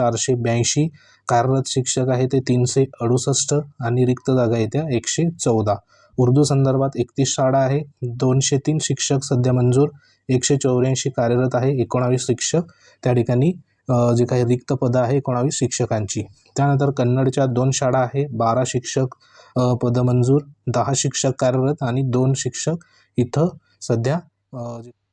चारशे ब्याऐंशी कार्यरत शिक्षक आहे ते तीनशे अडुसष्ट आणि रिक्त जागा येत्या एकशे चौदा. उर्दू संदर्भात एकतीस शाळा आहे दोनशे तीन शिक्षक सध्या मंजूर एकशे चौऱ्याऐंशी कार्यरत आहे एकोणावीस शिक्षक. त्या ठिकाणी जे काही रिक्त पदं आहे एकोणावीस शिक्षकांची. त्यानंतर कन्नडच्या दोन शाळा आहे बारा शिक्षक पदं मंजूर दहा शिक्षक कार्यरत आणि दोन शिक्षक इथं सध्या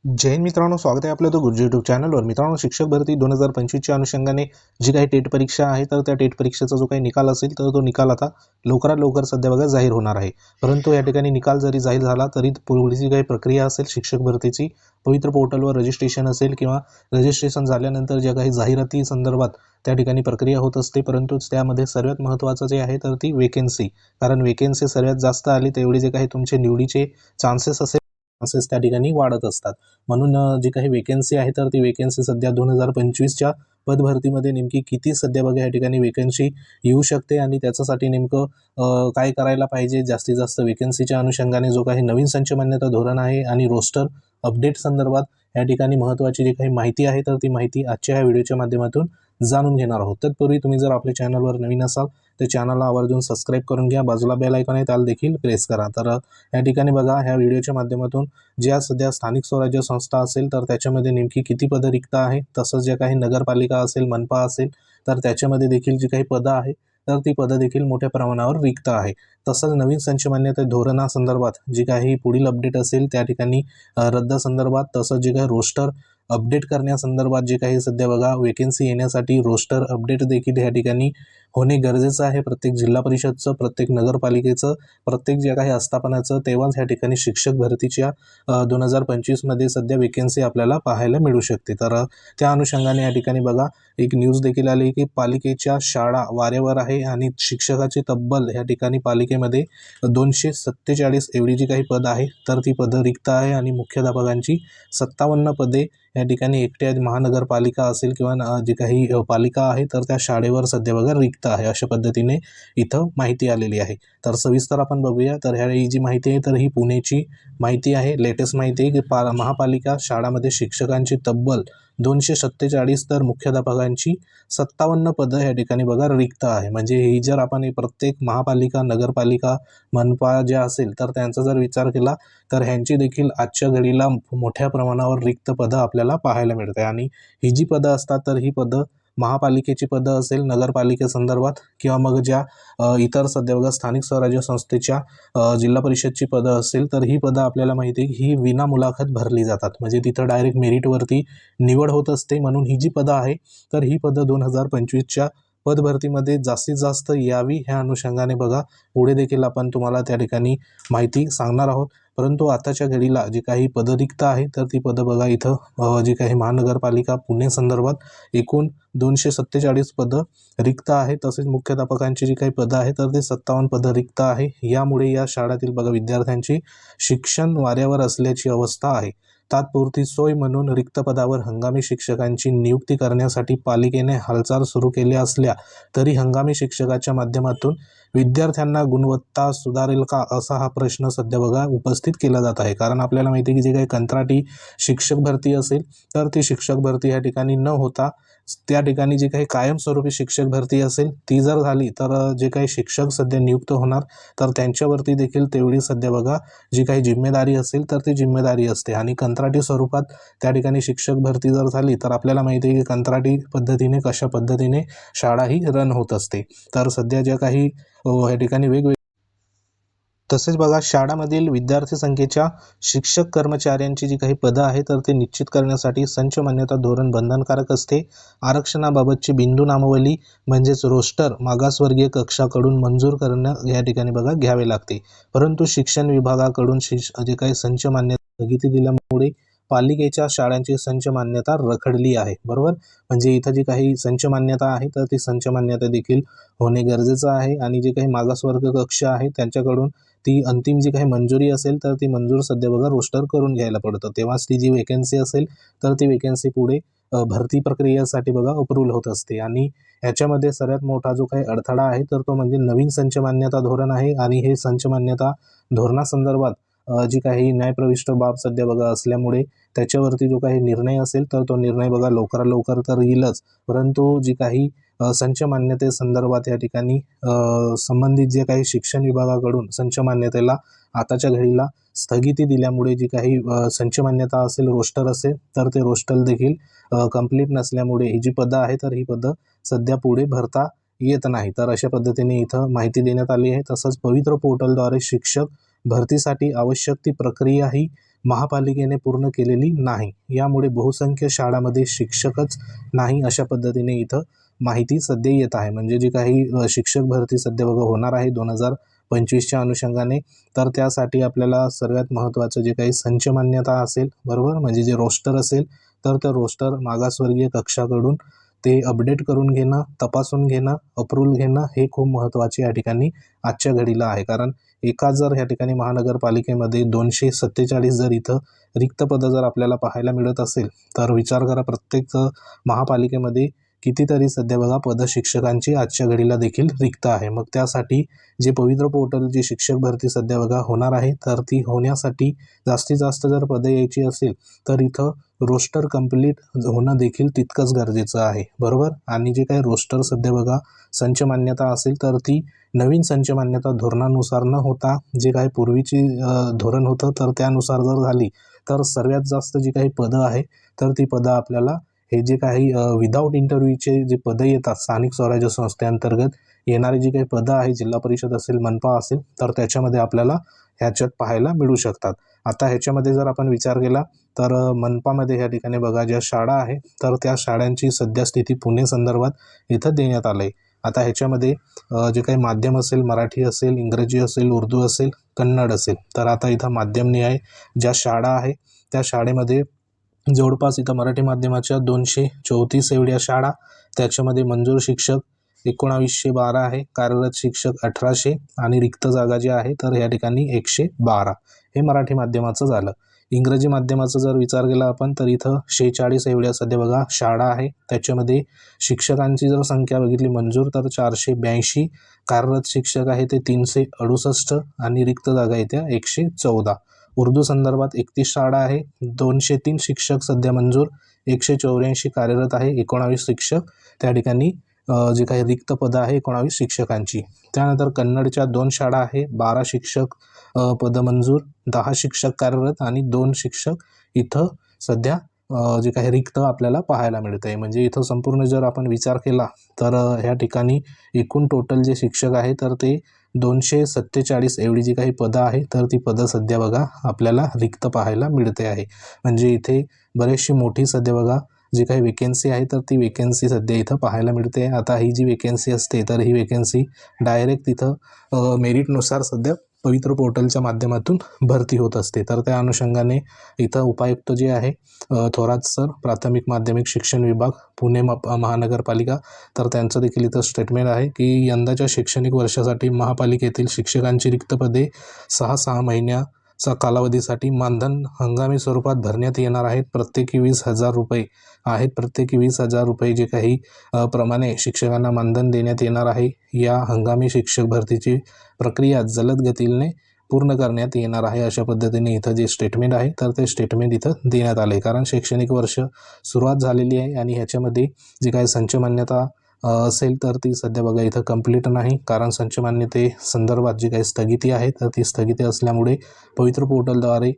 जैन मित्रांनो स्वागत आहे आपलं तो गुरुजी यूट्यूब चॅनलवर मित्रांनो शिक्षक भरती दोन हजार पंचवीसच्या अनुषंगाने जी काही टेट परीक्षा आहे तर त्या टेट परीक्षेचा जो काही निकाल असेल तर तो निकाल आता लवकरात लवकर सध्या बघा जाहीर होणार आहे. परंतु या ठिकाणी निकाल जरी जाहीर झाला तरी पुढची काही प्रक्रिया असेल शिक्षक भरतीची पवित्र पोर्टलवर रजिस्ट्रेशन असेल किंवा रजिस्ट्रेशन झाल्यानंतर ज्या काही जाहिराती संदर्भात त्या ठिकाणी प्रक्रिया होत असते परंतु त्यामध्ये सर्वात महत्त्वाचं जे आहे तर ती वेकेन्सी कारण वेकेन्सी सर्वात जास्त आली तेवढे जे काही तुमचे निवडीचे चान्सेस असेल चान्सेस त्या ठिकाणी वाढत असतात. म्हणून जी काही वेकेन्सी आहे तर ती वेकेन्सी सध्या दोन हजार पंचवीसच्या पदभरतीमध्ये नेमकी किती सध्या बघा या ठिकाणी वेकन्सी येऊ शकते आणि त्याच्यासाठी नेमकं काय करायला पाहिजे? जास्तीत जास्त वेकन्सीच्या अनुषंगाने जो काही नवीन संच मान्यता धोरण आहे आणि रोस्टर अपडेट संदर्भात या ठिकाणी महत्त्वाची जी काही माहिती आहे तर ती माहिती आजच्या ह्या व्हिडिओच्या माध्यमातून जाणून घेणार आहोत. तत्पूर्वी तुम्ही जर आपल्या चॅनलवर नवीन असाल तर चॅनलला आवर्जून सबस्क्राईब करून घ्या. बाजूला बेल आयकॉन आहे त्याला देखील प्रेस करा. तर या ठिकाणी बघा ह्या व्हिडिओच्या माध्यमातून ज्या सध्या स्थानिक स्वराज्य संस्था असेल तर त्याच्यामध्ये नेमकी किती पदं रिक्त आहे तसंच ज्या काही नगरपालिका असेल मनपा असेल तर त्याच्यामध्ये देखील जी काही पदं आहे तर ती पदं देखील मोठ्या प्रमाणावर रिक्त आहे तसंच नवीन संच मान्यता धोरणासंदर्भात जी काही पुढील अपडेट असेल त्या ठिकाणी रद्दासंदर्भात संदर्भात तसंच जे काही रोस्टर अपडेट करण्यासंदर्भात जे काही सध्या बघा वेकेन्सी येण्यासाठी रोस्टर अपडेट देखील या ठिकाणी होणे गरजेचं आहे. प्रत्येक जिल्हा परिषदचं प्रत्येक नगरपालिकेचं प्रत्येक जे काही आस्थापनाचं तेव्हाच ह्या ठिकाणी शिक्षक भरतीच्या दोन हजार पंचवीसमध्ये सध्या वेकेन्सी आपल्याला पाहायला मिळू शकते. तर त्या अनुषंगाने या ठिकाणी बघा एक न्यूज देखील आली की पालिकेच्या शाळा वाऱ्यावर आहे आणि शिक्षकाची तब्बल या ठिकाणी पालिकेमध्ये दोनशे सत्तेचाळीस एवढी जी काही पद आहे तर ती पदं रिक्त आहे आणि मुख्याध्यापकांची सत्तावन्न पदे या ठिकाणी एकट्या महानगरपालिका असेल किंवा जी काही पालिका आहे तर त्या शाळेवर सध्या बघा रिक्त आहे अशा पद्धतीने इथं माहिती आलेली आहे. तर सविस्तर आपण बघूया तर ह्या ही जी माहिती आहे तर ही पुणेची माहिती आहे. लेटेस्ट माहिती आहे की पा महापालिका शाळामध्ये शिक्षकांची तब्बल दोनशे सत्तेचाळीस तर मुख्याध्यापकांची सत्तावन्न पदं या ठिकाणी बघा रिक्त आहे. म्हणजे ही जर आपण प्रत्येक महापालिका नगरपालिका मनपा ज्या असेल तर त्यांचा जर विचार केला तर ह्यांची देखील आजच्या घडीला मोठ्या प्रमाणावर रिक्त पदं आपल्याला पाहायला मिळते आणि ही जी पदं असतात तर ही पदं महापालिकेची पदं असेल नगरपालिकेसंदर्भात किंवा मग ज्या इतर सध्या बघा स्थानिक स्वराज्य संस्थेच्या जिल्हा परिषदची पदं असेल तर ही पदं आपल्याला माहिती आहे ही विना मुलाखत भरली जातात. म्हणजे तिथं डायरेक्ट मेरिटवरती निवड होत असते म्हणून ही जी पदं आहे तर ही पदं दोन हजार पंचवीसच्या पदभरतीमध्ये जास्तीत जास्त यावी ह्या अनुषंगाने बघा. पुढे देखील आपण तुम्हाला त्या ठिकाणी माहिती सांगणार आहोत. परंतु आताच्या घडीला जी काही पदरिक्त आहे तर ती पदं बघा इथं जी काही महानगरपालिका पुणे संदर्भात एकूण दोनशे सत्तेचाळीस पदं रिक्त आहे तसेच मुख्याध्यापकांची जी काही पदं आहे तर ते सत्तावन्न पदं रिक्त आहे. यामुळे या शाळेतील बघा विद्यार्थ्यांची शिक्षण वाऱ्यावर असल्याची अवस्था आहे. तात्पुरती सोय म्हणून रिक्त पदावर हंगामी शिक्षकांची नियुक्ती करण्यासाठी पालिकेने हालचाल सुरू केल्या असल्या तरी हंगामी शिक्षकाच्या माध्यमातून विद्यार्थ्यांना गुणवत्ता सुधारेल का असा हा प्रश्न सध्या बघा उपस्थित केला जात आहे. कारण आपल्याला माहिती आहे की जे काही कंत्राटी शिक्षक भरती असेल तर ती शिक्षक भरती या ठिकाणी न होता त्या ठिकाणी जी काही कायमस्वरूपी शिक्षक भरती असेल ती जर झाली तर जे काही शिक्षक सध्या नियुक्त होणार तर त्यांच्यावरती देखील तेवढी सध्या बघा जी काही जिम्मेदारी असेल तर ती जिम्मेदारी असते. आणि कंत्राटी स्वरूपात त्या ठिकाणी शिक्षक भरती जर झाली तर आपल्याला माहिती आहे की कंत्राटी पद्धतीने कशा पद्धतीने शाळा ही रन होत असते. तर सध्या ज्या काही हो, या ठिकाणी वेगवेगळे तसेच बघा शाळामधील विद्यार्थी संख्येच्या शिक्षक कर्मचाऱ्यांची जी काही पदं आहे तर ते निश्चित करण्यासाठी संच मान्यता धोरण बंधनकारक असते. आरक्षणाबाबतची बिंदू नामावली म्हणजेच रोस्टर मागासवर्गीय कक्षाकडून मंजूर करणं या ठिकाणी बघा घ्यावे लागते. परंतु शिक्षण विभागाकडून शिक्ष जे काही संच मान्यता स्थगिती दिल्यामुळे पालिकेच्या शाळांची संच मान्यता रखडली आहे बरोबर? म्हणजे इथं जी काही संच मान्यता आहे तर ती संच मान्यता देखील होणे गरजेचं आहे आणि जे काही मागासवर्ग कक्ष आहे त्यांच्याकडून ती अंतिम जी काही मंजुरी असेल तर ती मंजूर सध्या बघा रोस्टर करून घ्यायला पडतं. तेव्हाच ती जी वेकन्सी असेल तर ती वेकन्सी पुढे भरती प्रक्रियेसाठी बघा अप्रूव्हल होत असते. आणि याच्यामध्ये सर्वात मोठा जो काही अडथळा आहे तर तो म्हणजे नवीन संच मान्यता धोरण आहे आणि हे संच मान्यता धोरणासंदर्भात जी काही न्यायप्रविष्ट बाब सध्या बघा असल्यामुळे त्याच्यावरती जो काही निर्णय असेल तर तो निर्णय बघा लवकरात लवकर तर येईलच. परंतु जी काही संच संच मान्यतेसंदर्भात या ठिकाणी संबंधित जे काही शिक्षण विभागाकडून संच मान्यतेला आताच्या घडीला स्थगिती दिल्यामुळे जी काही संच मान्यता असेल रोस्टर असेल तर ते रोस्टर देखील कंप्लीट नसल्यामुळे ही जी पदं आहे तर ही पदं सध्या पुढे भरता येत नाही. तर अशा पद्धतीने इथं माहिती देण्यात आली आहे. तसंच पवित्र पोर्टलद्वारे शिक्षक भरतीसाठी आवश्यक ती प्रक्रिया ही महापालिकेने पूर्ण केलेली नाही. यामुळे बहुसंख्य शाळामध्ये शिक्षकच नाही अशा पद्धतीने इथं माहिती सध्या येत आहे. म्हणजे जी काही शिक्षक भरती सध्या बघा होणार आहे दोन हजार पंचवीसच्या अनुषंगाने तर त्यासाठी आपल्याला सर्वात महत्त्वाचं जे काही संच मान्यता असेल बरोबर? म्हणजे जे रोस्टर असेल तर त्या रोस्टर मागासवर्गीय कक्षाकडून ते अपडेट करून घेणं तपासून घेणं अप्रूव्हल घेणं हे खूप महत्त्वाचे या ठिकाणी आजच्या घडीला आहे. कारण एका जर ह्या ठिकाणी महानगरपालिकेमध्ये दोनशे सत्तेचाळीस जर इथं रिक्त पदं जर आपल्याला पाहायला मिळत असेल तर विचार करा प्रत्येक महापालिकेमध्ये कितीतरी सध्या बघा पद शिक्षकांची आजच्या घडीला देखील रिक्त आहे. मग त्यासाठी जे पवित्र पोर्टल जी शिक्षक भरती सध्या बघा होणार आहे तर ती होण्यासाठी जास्तीत जास्त जर पदं यायची असेल तर इथं रोस्टर कंप्लीट होणं देखील तितकंच गरजेचं आहे. बरोबर? आणि जे काही रोस्टर सध्या बघा संच मान्यता असेल तर ती नवीन संच मान्यता धोरणानुसार न होता जे काही पूर्वीची धोरण होतं तर त्यानुसार जर झाली तर सर्वात जास्त जी काही पदं आहे तर ती पदं आपल्याला हे जे काही विदाऊट इंटरव्ह्यूचे जे पदं येतात स्थानिक स्वराज्य संस्थेअंतर्गत येणारी जी काही पदं आहे जिल्हा परिषद असेल मनपा असेल तर त्याच्यामध्ये आपल्याला ह्याच्यात पाहायला मिळू शकतात. आता ह्याच्यामध्ये जर आपण विचार केला तर मनपामध्ये ह्या ठिकाणी बघा ज्या शाळा आहे तर त्या शाळांची सध्या स्थिती पुणे संदर्भात इथं देण्यात आलं आहे आता ह्याच्यामध्ये जे काही माध्यम असेल मराठी असेल इंग्रजी असेल उर्दू असेल कन्नड असेल तर आता इथं माध्यमनिहाय ज्या शाळा आहे त्या शाळेमध्ये जवळपास इथं मराठी माध्यमाच्या दोनशे चौतीस एवढ्या शाळा त्याच्यामध्ये मंजूर शिक्षक एकोणावीसशे बारा आहे कार्यरत शिक्षक अठराशे आणि रिक्त जागा जी आहे तर या ठिकाणी एकशे बारा. हे मराठी माध्यमाचं झालं. इंग्रजी माध्यमाचा जर विचार केला आपण तर इथं शेहेचाळीस एवढ्या सध्या बघा शाळा आहे. त्याच्यामध्ये शिक्षकांची जर संख्या बघितली मंजूर तर चारशे ब्याऐंशी. कार्यरत शिक्षक आहे ते तीनशे अडुसष्ट आणि रिक्त जागा येत्या एकशे चौदा. उर्दू संदर्भात एकतीस शाळा आहे दोनशे तीन शिक्षक सध्या मंजूर एकशे चौऱ्याऐंशी कार्यरत आहे एकोणावीस शिक्षक. त्या ठिकाणी जे काही रिक्त पदं आहे एकोणावीस शिक्षकांची. त्यानंतर कन्नडच्या दोन शाळा आहे बारा शिक्षक पदं मंजूर दहा शिक्षक कार्यरत आणि दोन शिक्षक इथं सध्या जे काही रिक्त आपल्याला पाहायला मिळतं आहे म्हणजे इथं संपूर्ण जर आपण विचार केला तर ह्या ठिकाणी एकूण टोटल जे शिक्षक आहे तर ते दोनशे सत्तेचाळीस एवढी जी काही पदं आहे तर ती पदं सध्या बघा आपल्याला रिक्त पाहायला मिळते आहे. म्हणजे इथे बरेचशी मोठी सध्या बघा जी काही वेकेन्सी आहे तर ती वेकेन्सी सध्या इथं पाहायला मिळते. आता ही जी वेकेन्सी असते तर ही वेकेन्सी डायरेक्ट तिथं मेरिटनुसार सध्या पवित्र पोर्टलच्या माध्यमातून भरती होत असते. तर त्या अनुषंगाने इथं उपायुक्त जे आहे थोरात सर प्राथमिक माध्यमिक शिक्षण विभाग पुणे म महानगरपालिका तर त्यांचं देखील इथं स्टेटमेंट आहे की यंदाच्या शैक्षणिक वर्षासाठी महापालिकेतील शिक्षकांची रिक्त पदे सहा सहा चा कालावधीसाठी मानधन हंगामी स्वरूपात भरण्यात येणार आहेत. प्रत्येकी वीस हजार रुपये आहेत. प्रत्येकी वीस हजार रुपये जे काही प्रमाणे शिक्षकांना मानधन देण्यात येणार आहे. या हंगामी शिक्षक भरतीची प्रक्रिया जलद गतीने पूर्ण करण्यात येणार आहे अशा पद्धतीने इथं जे स्टेटमेंट आहे तर ते स्टेटमेंट इथं देण्यात आले कारण शैक्षणिक वर्ष सुरुवात झालेली आहे आणि ह्याच्यामध्ये जे काही संच मान्यता असेल तर ती सध्या बघा इथं कंप्लीट नाही. कारण संच मान्यते संदर्भात जी काही स्थगिती आहे तर ती स्थगिती असल्यामुळे पवित्र पोर्टलद्वारे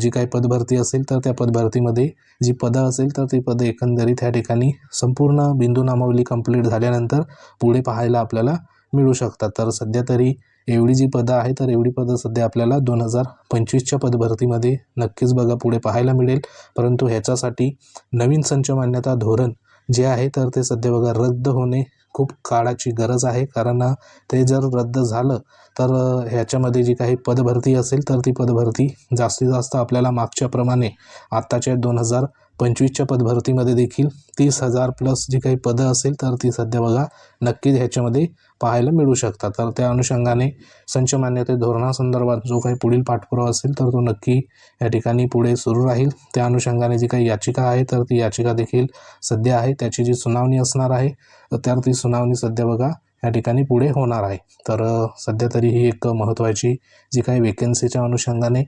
जी काही पदभरती असेल तर त्या पदभरतीमध्ये जी पदं असेल तर ती पदं एकंदरीत ह्या ठिकाणी संपूर्ण बिंदू नामावली कंप्लीट झाल्यानंतर पुढे पाहायला आपल्याला मिळू शकतात. तर सध्या तरी एवढी जी पदं आहे तर एवढी पदं सध्या आपल्याला दोन हजार पंचवीसच्या पदभरतीमध्ये नक्कीच बघा पुढे पाहायला मिळेल. परंतु ह्याच्यासाठी नवीन संच मान्यता धोरण जे आहे तर ते सध्या बघा रद्द होणे खूप काळाची गरज आहे. कारण ते जर रद्द झालं तर ह्याच्यामध्ये जी काही पदभरती असेल तर ती पदभरती जास्तीत जास्त आपल्याला मागच्याप्रमाणे आत्ताच्या दोन हजार पंचवीसच्या पदभरतीमध्ये देखील तीस हजार प्लस जी काही पदं असेल तर ती सध्या बघा नक्कीच ह्याच्यामध्ये पाहायला मिळू शकतात. तर त्या अनुषंगाने संच मान्यते धोरणासंदर्भात जो काही पुढील पाठपुरावा असेल तर तो नक्की या ठिकाणी पुढे सुरू राहील. त्या अनुषंगाने जी काही याचिका आहे तर ती याचिका देखील सध्या आहे. त्याची जी सुनावणी असणार आहे तर ती सुनावणी सध्या बघा या ठिकाणी पुढे होणार आहे. तर सध्या तरी ही एक महत्त्वाची जी काही वेकेन्सीच्या अनुषंगाने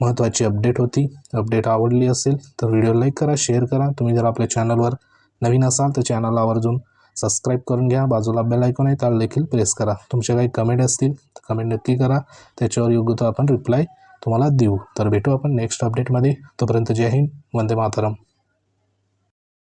महत्त्वाची अपडेट होती. अपडेट आवडली असेल तर व्हिडिओ लाईक करा शेअर करा. तुम्ही जर आपल्या चॅनलवर नवीन असाल तर चॅनल आवर्जून सबस्क्राईब करून घ्या. बाजूला बेल ऐकून आहे त्याला देखील प्रेस करा. तुमचे काही कमेंट असतील तर कमेंट नक्की करा. त्याच्यावर योग्य तो आपण रिप्लाय तुम्हाला देऊ. तर भेटू आपण नेक्स्ट अपडेटमध्ये तोपर्यंत जय हिंद वंदे मातरम.